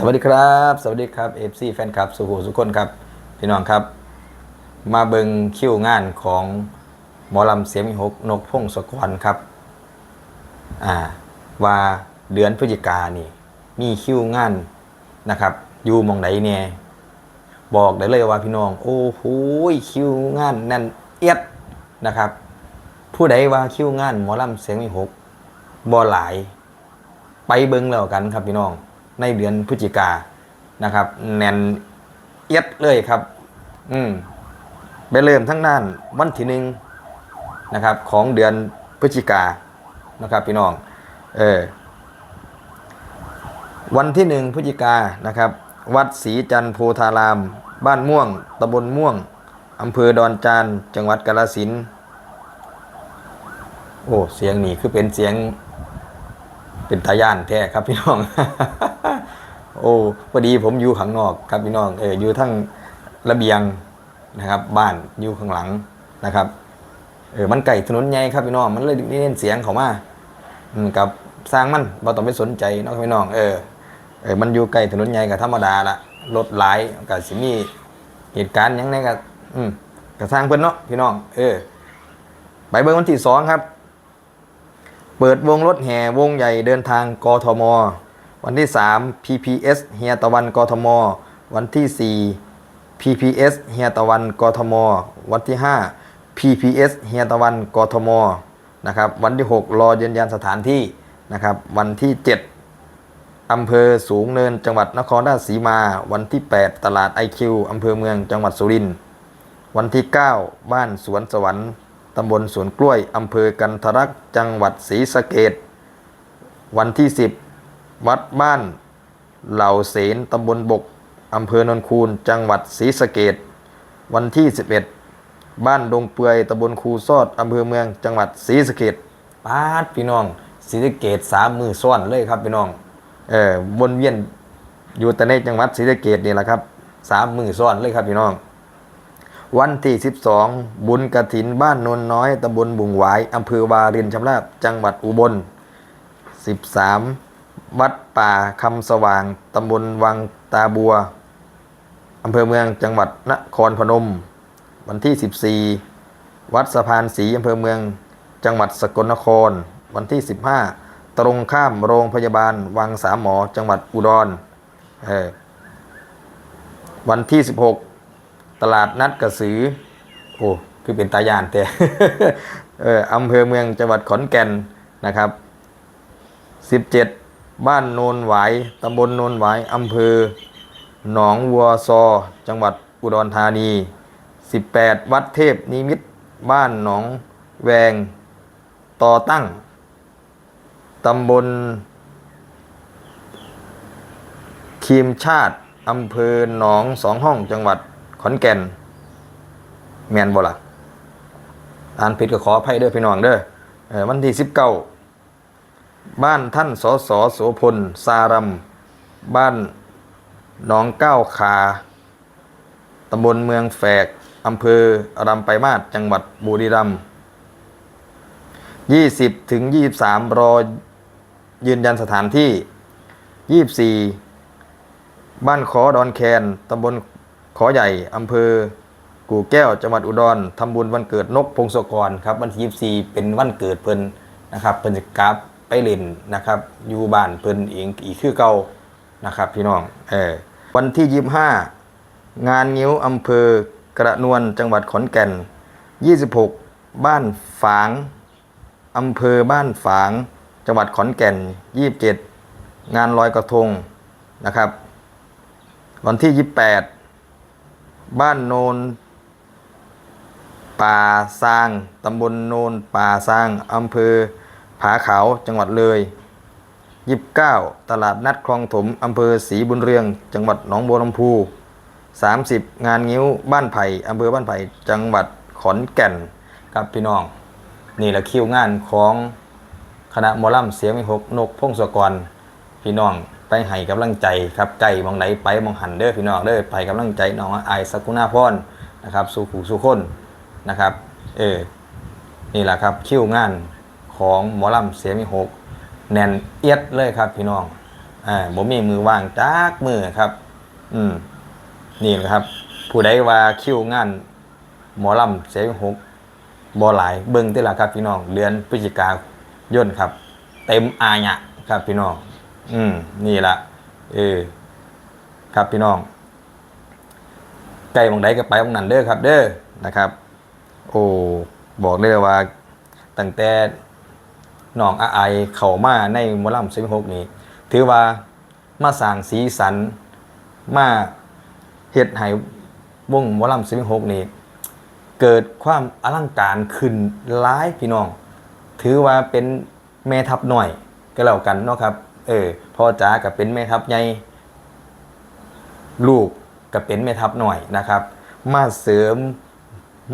สวัสดีครับ สวัสดีครับเอฟซีแฟนคลับสุโขสุขคนครับ พี่น้องครับ มาเบิงคิวงานของหมอลำเสียงหกนกพงศกรครับอ่าว่าเดือนพฤศจิกานี่ มีคิวงานนะครับ อยู่มองไหนเนี่ยบอกได้เลยว่าพี่น้อง โอ้โหคิวงานนั่นเอียดนะครับ ผู้ใดว่าคิวงานหมอลำเสียงหกบ่หลาย ไปเบิงแล้วกันครับพี่น้อง ในเดือนพฤศจิกานะครับ แน่นเอียดเลยครับ อืมไปเริ่มทั้งด้นวันที่หนึ่งนะครับ ของเดือนพฤศจิกานะครับ พี่น้อง เออวันที่หนึ่งพฤศจิกานะครับ วัดศรีจันทร์โพธาราม บ้านม่วงตำบลม่วงอำเภอดอนจานจังหวัดกาฬสินโอ้เสียงนี่คือเป็นเสียง เป็นตาย่านแท้ครับพี่น้อง โอ้พอดีผมอยู่ข้างนอกครับพี่น้องเอออยู่ทั้งระเบียงนะครับ บ้านอยู่ข้างหลังนะครับเออมันไก่ถนนใหญ่ครับพี่น้องมันเลยเน้นเสียงเขามาอืมกับสร้างมันเราต้องไปสนใจนาะครับพี่น้องเออเออมันอยู่ไก่ถนนใหญ่กับธรรมดาละรถหลายกับสิมีเหตุการณ์ยังไงกับอืมกับสร้างเพิ่นเนาะพี่น้อง เออไปเบิ่งวันที่สองครับ เปิดวงรถแห่วงใหญ่เดินทางกทม วันที่ 3 PPS เฮียตะวันกทม วันที่ 4 PPS เฮียตะวันกทม วันที่ 5 PPS เฮียตะวันกทมนะครับวันที่ 6 รอยืนยันสถานที่นะครับวันที่ 7อำเภอสูงเนินจังหวัดนครราชสีมา วันที่ 8 ตลาดไอคิวอำเภอเมืองจังหวัดสุรินทร์วันที่ 9 บ้านสวนสวรรค์ ตำบลสวนกล้วย อำเภอกันทรักษ์จังหวัดศรีสะเกดวันที่ 10 วัดบ้านเหล่าเสนตำบลบก อำเภอนนคูน จังหวัดศรีสะเกดวันที่ 11 บ้านดงเปือยตำบลคูซอด อำเภอเมือง จังหวัดศรีสะเกดปาดพี่น้องศรีสะเกดสามมือซ้อนเลยครับพี่น้อง เออวนเวียนอยู่แต่ในจังหวัดศรีสะเกดนี่แหละครับสามมือซ้อนเลยครับพี่น้อง วันที่ 12 บุญกระถินบ้านนนน้อยตำบลบุงหวายอำเภอวารินชำราบจังหวัดอุบล 13 วัดป่าคำสว่างตำบลวังตาบัวอำเภอเมืองจังหวัดนครพนม วันที่ 14 วัดสะพานสีอำเภอเมือง จังหวัดสกลนคร วันที่ 15 ตรงข้ามโรงพยาบาลวังสามหมอจังหวัดอุดรวันที่ 16 ตลาดนัดกระสือ โอ้คือเป็นตายานแต่เอออำเภอเมืองจังหวัดขอนแก่นนะครับ 17 บ้านโนนหวายตำบลโนนหวายอำเภอหนองวัวซอ จังหวัดอุดรธานี 18 วัดเทพนิมิตบ้านหนองแวงต่อตั้งตำบลทีมชาติอำเภอหนองสองห้องจังหวัด ขอนแก่น แมนบ่ละอ่านผิดก็ขออภัยเด้อพี่น้องเด้อวันที่สิบเก้าบ้านท่านสอสอโสพลสารัมบ้านหนองเก้าขาตำบลเมืองแฝกอำเภออรัมไปมาศจังหวัดบุรีรัมย์ยี่สิบถึงยี่สิบสามรอยืนยันสถานที่ยี่สิบสี่บ้านขอดอนแคนตำบล ขอใหญ่อำเภอกู่แก้วจังหวัดอุดรทำบุญวันเกิดนกพงศกรครับวันที่ 24 เป็นวันเกิดเพิ่นนะครับเพิ่นจะกลับไปเล่นนะครับอยู่บ้านเพิ่นเองอีกคือเก่านะครับพี่น้องเออวันที่ 25 งานงิ้วอำเภอกระนวลจังหวัดขอนแก่น 26 บ้านฝางอำเภอบ้านฝาง จังหวัดขอนแก่น 27 งานลอยกระทงนะครับ วันที่ 28 บ้านโนนป่าซางตำบลโนนป่าซางอำเภอผาขาวจังหวัดเลย29 ตลาดนัดคลองถมอำเภอศรีบุญเรือง จังหวัดหนองบัวลำพู 30 งานงิ้วบ้านไผ่อำเภอบ้านไผ่จังหวัดขอนแก่นครับพี่น้อง นี่แหละคิวงานของคณะมอลำเสียงมีหกนกพงศกรพี่น้อง ไปให้กำลังใจครับไก่มองไหนไปมองหันเด้อพี่น้องเด้อไปกำลังใจน้องไอายสกุณาพรนะครับสู่ผู้สู่คนนะครับเออนี่แหละครับคิวงานของหมอลำเสียมีหกแน่นเอียดเลยครับพี่น้องอ่าบ่มีมือว่างจักมือครับ อืมนี่แหละครับ ผู้ใดว่าคิวงาน หมอลำเสียงหกบ่หลายเบิ่งติล่ะครับพี่น้องเดือนพฤศจิกายนครับ เต็มอาญะครับพี่น้อง อืมนี่ละเออครับพี่น้องใกล้หมองใดก็ไปหมองนั้นเด้อครับ เด้อนะครับ โอ้บอกเลยว่าตั้งแต่น้องอาไอเข้ามาในมอลำเสียงหกนี้ ถือว่ามาสร้างสีสัน มาเฮ็ดให้วงมอลำเสียงหกนี้ เกิดความอลังการขึ้นหลายพี่น้อง ถือว่าเป็นแม่ทัพหน่อยก็แล้วกันเนาะครับ เออพ่อจ๋ากับเป็นแม่ทัพใหญ่ลูกกับเป็นแม่ทัพหน่อยนะครับ มาเสริม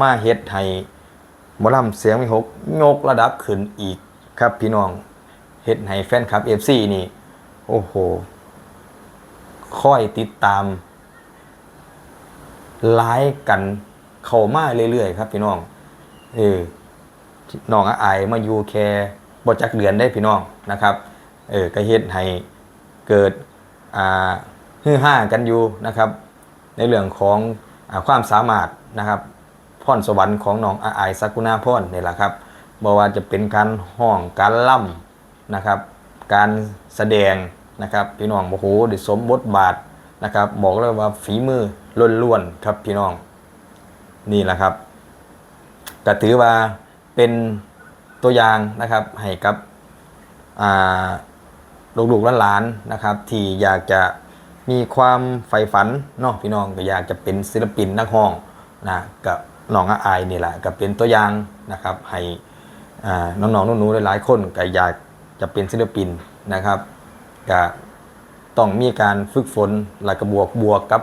มาเฮ็ดให้หมอลำเสียงไม่หกยกระดับขึ้นอีกครับพี่น้องเฮ็ดให้แฟนคลับ FC นี่ โอ้โหค่อยติดตามไลฟ์กันเข้ามาเรื่อยๆครับพี่น้องเออน้องอาไอายมาอยู่แค่บ่จักเดือนได้พี่น้องนะครับ เออก็เฮ็ดให้เกิดอ่าฮือฮ่ากันอยู่นะครับ ในเรื่องของอความสามารถนะครับพรสวรรค์ของน้องอาไอซากุณาพรนี่แหละครับบ่ว่าจะเป็นการห้องการล่ำนะครับ การแสดงนะครับพี่น้องโอ้โหได้สมบทบาทนะครับ บอกเลยว่าฝีมือล้วนๆครับพี่น้องนี่แหละครับก็ถือว่าเป็นตัวอย่างนะครับให้กับอ่า ลูกๆหลานๆนะครับ ที่อยากจะมีความใฝ่ฝันเนาะพี่น้องก็อยากจะเป็นศิลปินนักร้องนะกับน้องอาอายนี่แหละก็เป็นตัวอย่างนะครับให้น้องๆหนูๆหลายๆคนก็อยากจะเป็นศิลปินนะครับก็ต้องมีการฝึกฝนแล้วก็บวกบวกกับ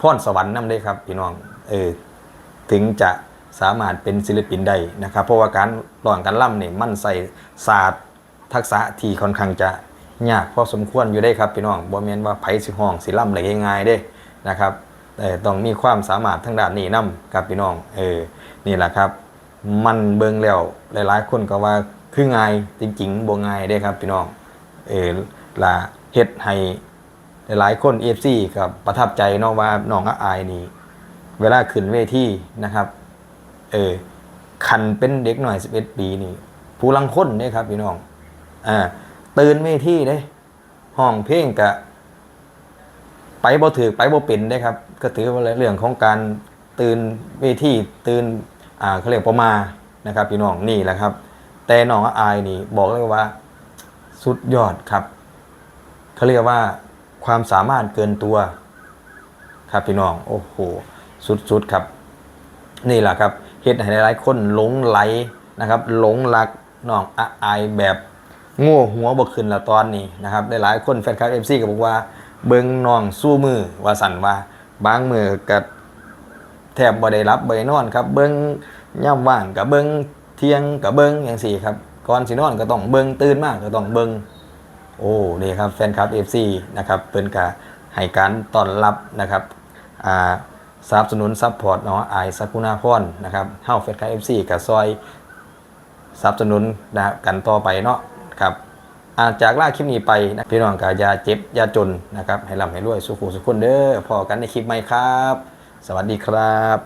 พรสวรรค์นำได้ครับพี่น้องเออถึงจะสามารถเป็นศิลปินได้นะครับ เพราะว่าการร้องการล่ำเนี่ยมันใส่ศาสตร์ทักษะที่ค่อนข้างจะ ยากพอสมควรอยู่ได้ครับพี่น้องบ่แม่นว่าไผสิห้องสิล่ำอะไรง่ายๆเด้นะครับแต่ต้องมีความสามารถทางด้านนี้นํครับพี่น้องเออนี่แหละครับ มันเบิ่งแล้วหลายๆ คนก็ว่าคือง่ายจริงๆบ่ง่ายเด้ครับพี่น้องเออละเฮ็ดให้หลายๆคน FC กับประทับใจเนาะว่าน้องอาอายนี่เวลาขึ้นเวทีนะครับเออคันเป็นเด็กหน่อย11ปีนี่ผู้ลังคนเนี่ยครับพี่น้องอ่า ตื่นเวทีเด้ห้องเพลงกะ ไปบ่ถือไปบ่เป็นได้ครับ ก็ถือว่าเรื่องของการตื่นเวทีตื่นอ่าเขาเรียกประมานะครับพี่น้องนี่แหละครับ แต่น้องอายนี่บอกเลยว่า สุดยอดครับเขาเรียกว่าความสามารถเกินตัว ครับพี่น้อง โอ้โห สุดๆครับ นี่แหละครับเฮ็ดให้หลายๆคนหลงไหลนะครับ หลงรักน้องอายแบบ โง่หัวบ่ขึ้นละตอนนี้นะครับหลายๆคนแฟนคลับ FC ก็บอกว่าเบิงน้องสู้มือว่าสั่นว่า บางมือก็แทบบ่ได้รับบ่ได้นอนครับ เบิงย่ำว่างก็เบิงเที่ยงก็เบิงอย่างสี่ครับก่อนสินอนก็ต้องเบิงตื่นมากก็ต้องเบิงโอ้นี่ครับแฟนคลับ FC นะครับเพิ่นก็ให้การต้อนรับนะครับอ่าสนับสนุนซัพพอร์ตเนาะไอสักุณาพรนนะครับเฮ้าแฟนคลับ FC กับซอยสนับสนุนนะกันต่อไปเนาะ ครับอาจากล่าคลิปนี้ไปนะพี่น้องกายาเจ็บยาจนนะครับให้ร่ำให้รวยสุขุสุขคนเด้อพอกันในคลิปใหม่ครับ สวัสดีครับ